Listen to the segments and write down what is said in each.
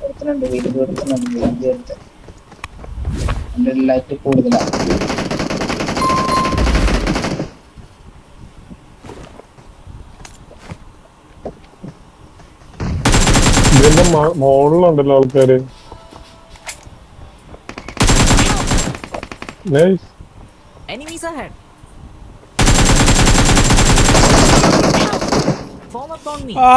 ഒരുത്തനുണ്ട് വീട് ഒരുത്തനുണ്ട് വീട് ഒരുത്തൻ എൻ്റെ ലൈറ്റ് കൂടുതലാണ് ഇതിന്റെ മോളിലുണ്ടല്ലോ ആൾക്കാര്. Nice Enemies ahead. Form up on me. ആ.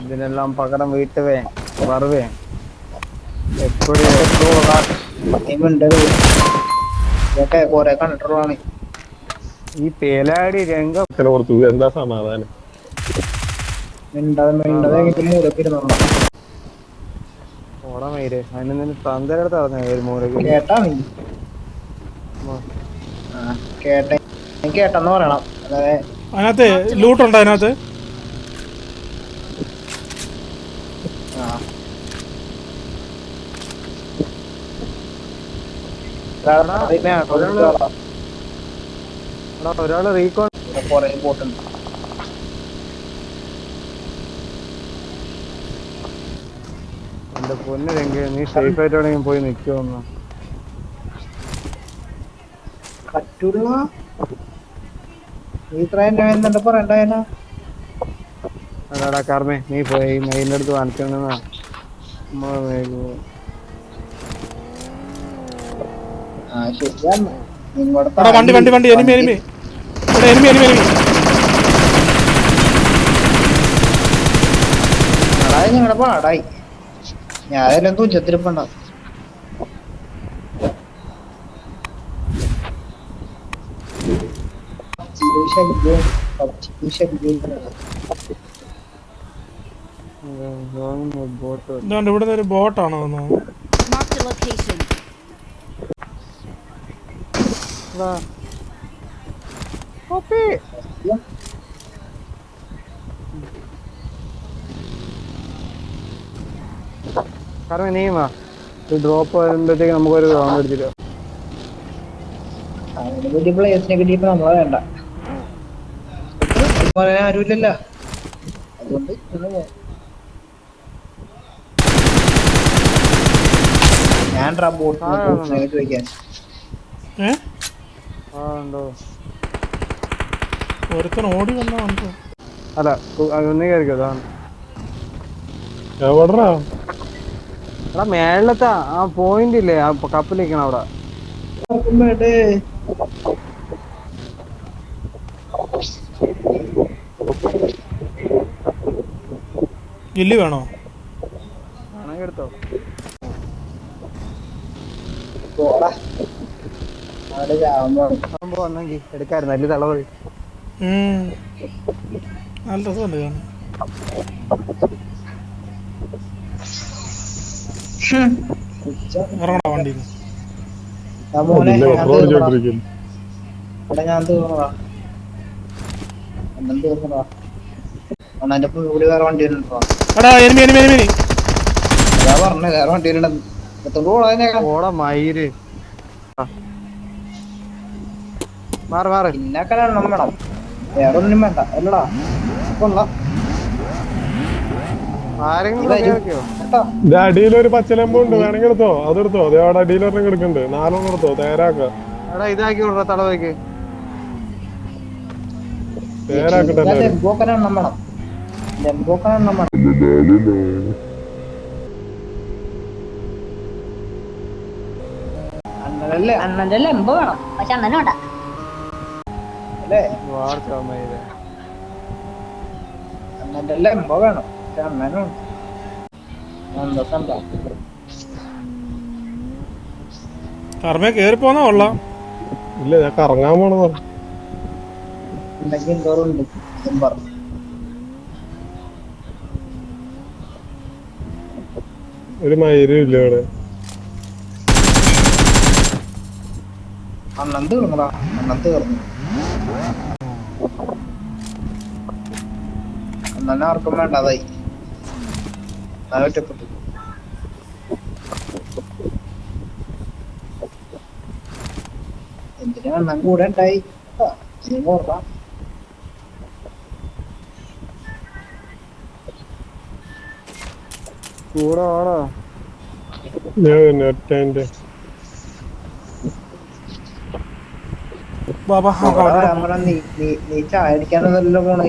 ഇതിനെല്ലാം പകരം വീട്ടുവേ വറുവേ എപ്പോഴും കുറെ കണ്ടിട്ടുള്ളതാണ് ഈ പേലാടി രംഗം. ഓർത്തു എന്താ സമാധാനം? ഓടമയിര് അതിന് തന്തരടുത്ത് ഒരു മൂലക്ക് കേട്ടാ നീ? ആ കേട്ട നീ കേട്ടെന്ന് പറയണം. അതായത് അതിനകത്ത് ലൂട്ടുണ്ടോ അതിനകത്ത്? ആ. കാരണം അതിനെ ഒരാൾ റീകോൺ കുറെ പോട്ടുണ്ട് എന്റെ പൊന്ന് രംഗ നീ സേഫ് ആയിട്ടാണെങ്കിൽ പോയി നിക്കുമെന്ന് പറ്റൂല. നീ ഇത്രയും എന്തുണ്ട് പറയണ്ടായന അതാടാ കാർമേ നീ പോയി മെയിന്റെ അടുത്ത് വാങ്ങിക്കണെന്നാ ആ ശരിയാണ്. വണ്ടി വണ്ടി വണ്ടി enemy enemy. Enemy enemy enemy അടായി ഞങ്ങളുടെ പാടായി ഞാൻ അതിലും തുഞ്ചത്തിരിപ്പണ്ട ഇവിടുന്ന് ഒരു ബോട്ടാണോ തോന്നുന്നു. Location. കാരണം നീമാ ഡ്രോപ്പ് വരുമ്പോഴത്തേക്ക് നമുക്കൊരു റൗണ്ട് അടിച്ചിട്ട് പ്ലേസിനെ കിട്ടിയപ്പോ നമ്മളെ വേണ്ട പറയാൻ ആരുമില്ലല്ലോ അതുകൊണ്ട്. ഞാൻ ബോട്ട് ആ, ആ, ആ. ചോദിക്കാൻ ആ ഉണ്ടോ ഒരുത്തൻ ഓടി വന്ന വന്നു അല്ല ഒന്നേ അതാണ് എവിടാ എടാ മേളത്തെ ആ പോയിന്റ് ഇല്ലേ ആ കപ്പിലിരിക്കണം അവിടെ. നോക്കുമ്പോട്ട് ഗില്ലി വേണോ? എടുത്തോ. അവിടെ എടുക്കായിരുന്നു നല്ല തളവ് ഉം. നല്ല രസമുണ്ട് കാണാൻ. ഇറങ്ങടാ വണ്ടിയിൽ. മാറ് മാറ്. വേണം വേറെ ഒന്നും വേണ്ട. അല്ലടാ കൊള്ളാം ഉണ്ട്. കേൾക്കോ കേട്ടോ ഇത് അടിയിലൊരു വേണമെങ്കിൽ എടുത്തോ. അതെടുത്തോ അതേ അവിടെ അടിയിലൊരെണ്ണം കിടക്കുന്നുണ്ട്. നാലെണ്ണം എടുത്തോ. തേരാക്ക എടാ ഇതാക്കി വിടറ തേരാക്കട്ടെ അണ്ണനല്ലേ? അണ്ണന്റെ ലെമ്പ് വേണം. പക്ഷെ അന്നനെ വേണ്ട അല്ലേ? പക്ഷെ സന്തോഷം കേറി പോന്നാ കൊള്ളാം. ഇല്ല ഞാൻ കറങ്ങാൻ പോണതാ. ഉണ്ടെങ്കിൽ എന്തോറും ഉണ്ട്. ഇതും പറഞ്ഞു ഒരു മയിലും ഇല്ല ഇവിടെ. അണ്ണൻ തീർന്നതാ. അണ്ണൻ തീർന്നു. അണ്ണനെ ആർക്കും വേണ്ടതായി അതായി. ഒറ്റപ്പെട്ടു എന്തിനാ എണ്ണം കൂടെ ഉണ്ടായി? ഇനി കൂടെ ബാബാ നീ ചായ അടിക്കാനല്ലോ പോണേ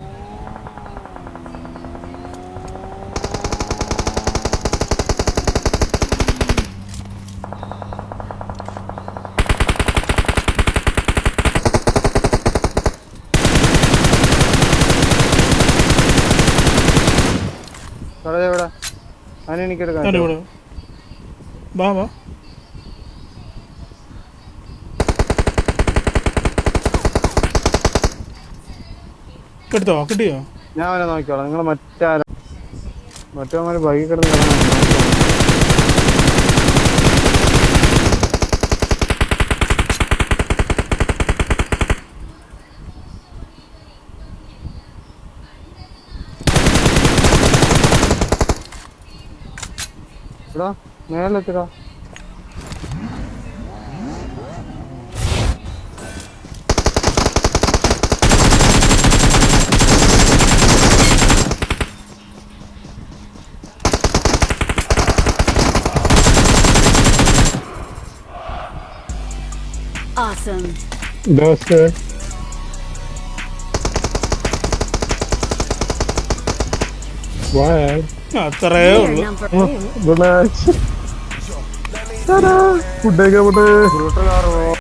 അതിന് വാ എടുത്തോ കിട്ടിയോ? ഞാൻ അവനെ നോക്കിക്കോളാം. നിങ്ങൾ മറ്റാരും? മറ്റേ ബൈക്ക് കിടന്ന് എടാ മേലെത്തിടാ Awesome. ദോസ്ത് വായ അത്രേ ഉള്ളൂ. ഫുഡൊക്കെ ആറ്